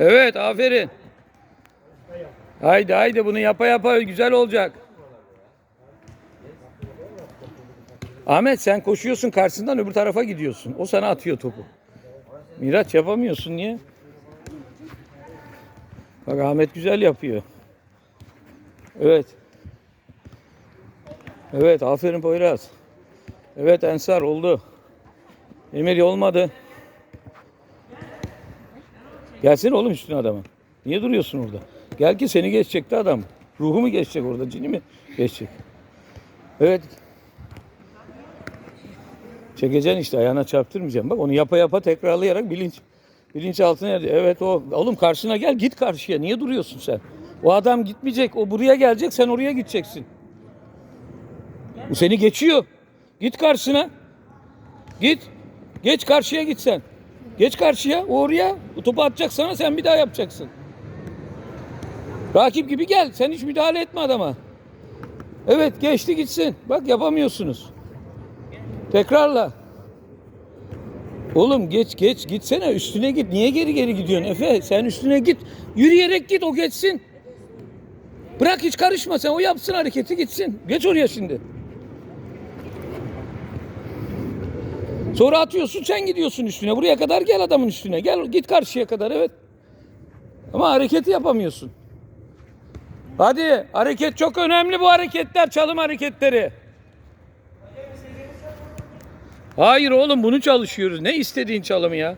Evet aferin. Haydi haydi bunu yapa yapa güzel olacak. Ahmet sen koşuyorsun karşısından öbür tarafa gidiyorsun. O sana atıyor topu. Miraç yapamıyorsun niye? Bak Ahmet güzel yapıyor. Evet. Evet aferin Poyraz. Evet Ensar oldu. Emir olmadı. Gelsene oğlum üstüne adamın. Niye duruyorsun orada? Gel ki seni geçecekti adam. Ruhu mu geçecek orada? Cini mi geçecek? Evet. Çekeceksin işte ayağına çarptırmayacaksın. Bak onu yapa yapa tekrarlayarak bilinç bilinç altına erdi. Evet o oğlum karşına gel git karşıya. Niye duruyorsun sen? O adam gitmeyecek. O buraya gelecek sen oraya gideceksin. Bu seni geçiyor. Git karşısına. Git. Geç karşıya git sen. Geç karşıya. Oraya. O topu atacak sana sen bir daha yapacaksın. Rakip gibi gel. Sen hiç müdahale etme adama. Evet geçti gitsin. Bak yapamıyorsunuz. Tekrarla. Oğlum geç geç gitsene üstüne git. Niye geri geri gidiyorsun Efe? Sen üstüne git. Yürüyerek git o geçsin. Bırak hiç karışma sen o yapsın hareketi gitsin. Geç oraya şimdi. Sonra atıyorsun sen gidiyorsun üstüne. Buraya kadar gel adamın üstüne. Gel git karşıya kadar evet. Ama hareketi yapamıyorsun. Hadi hareket çok önemli bu hareketler çalım hareketleri. Hayır oğlum bunu çalışıyoruz. Ne istediğin çalımı ya?